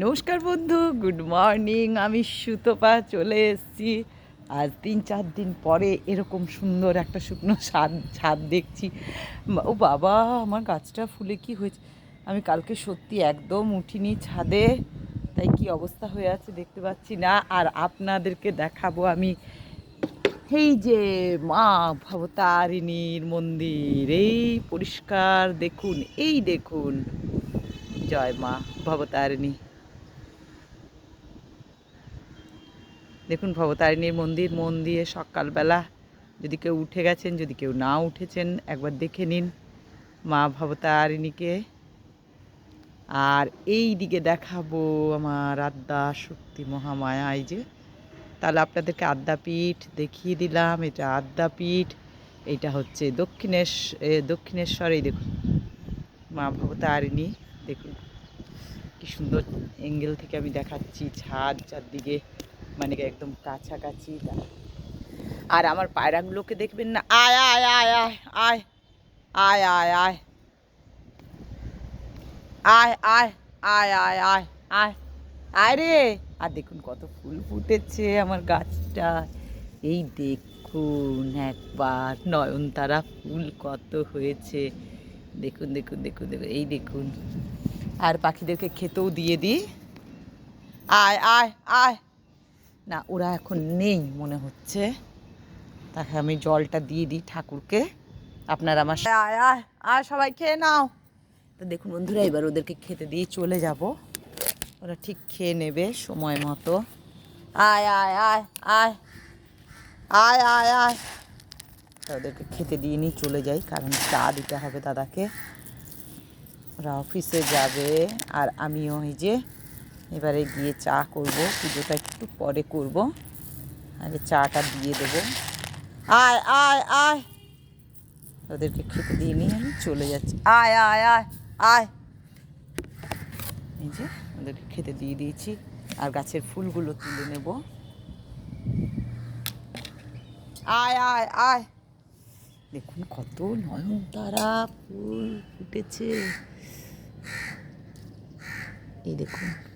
নমস্কার বন্ধু, good morning. আমি সুতপা চলে এসেছি। আজ তিন চার দিন পরে এরকম সুন্দর একটা শুকনো ছাদ ছাদ দেখছি। ও বাবা, আমার গাছটা ফুলে কি হয়েছে? আমি কালকে সত্যি একদম উঠিনি ছাদে, তাই কি অবস্থা হয়ে আছে দেখতে পাচ্ছি না। আর আপনাদেরকে দেখাবো আমি এই যে মা ভবতারিণীর মন্দির। এই পরিষ্কার দেখুন, এই দেখুন। জয় মা ভবতারিণী। দেখুন ভবতারিণীর মন্দির মন দিয়ে সকালবেলা যদি কেউ উঠে গেছেন যদি কেউ না উঠেছেন একবার দেখে নিন মা ভবতারিণীকে। আর এই দিকে দেখাবো আমার আদ্যা শক্তি মহামায়া এই যে তাহলে আপনাদেরকে আদ্যাপীঠ দেখিয়ে দিলাম এটা আদ্যাপীঠ এটা হচ্ছে দক্ষিণেশ এ, দক্ষিণেশ্বর এই দেখুন মা ভবতারিণী দেখুন। কি সুন্দর অ্যাঙ্গেল থেকে আমি দেখাচ্ছি ছাদ চারদিকে। মানে একদম কাছাকাছি আর আমার পায়রাগুলোকে দেখবেন না আয় আয় আয় আয় আয় আয় আয় আয় আয় আয় আয় আয় আয় আয় আয় রে আর দেখুন কত ফুল ফুটেছে আমার গাছটা এই দেখুন একবার নয়নতারা ফুল কত হয়েছে দেখুন দেখুন দেখুন দেখুন এই দেখুন আর পাখিদেরকে খেতেও দিয়ে দিই আয় আয় আয় না, ওরা এখন নেই মনে হচ্ছে। তাকে আমি জলটা দিয়ে দিই ঠাকুরকে। আপনার আমার আয় আয় আয়, সবাই খেয়ে নাও। তো দেখুন বন্ধুরা, এবার ওদেরকে খেতে দিয়ে চলে যাব। ওরা ঠিক খেয়ে নেবে সময় মতো। আয় আয় আয় আয় আয় আয় আয়। তা ওদেরকে খেতে দিয়ে নিয়ে চলে যাই, কারণ চা দিতে হবে দাদাকে। ওরা অফিসে যাবে, আর আমিও এই যে এবারে গিয়ে চা করব, পুজোটা একটু পরে করব। আগে চাটা দিয়ে দেবো। আয় আয় আয়। ওদেরকে খেতে দিয়ে নিয়ে আমি চলে যাচ্ছি। আয় আয় আয় আয়। এই যে, ওদেরকে খেতে দিয়ে দিয়েছি। আর গাছের ফুলগুলো তুলে নেব। আয় আয় আয়। দেখুন কত নয়নতারা ফুল ফুটেছে। এই দেখুন।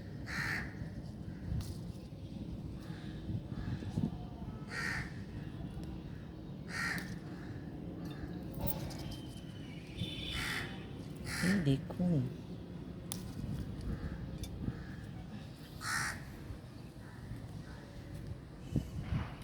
des coups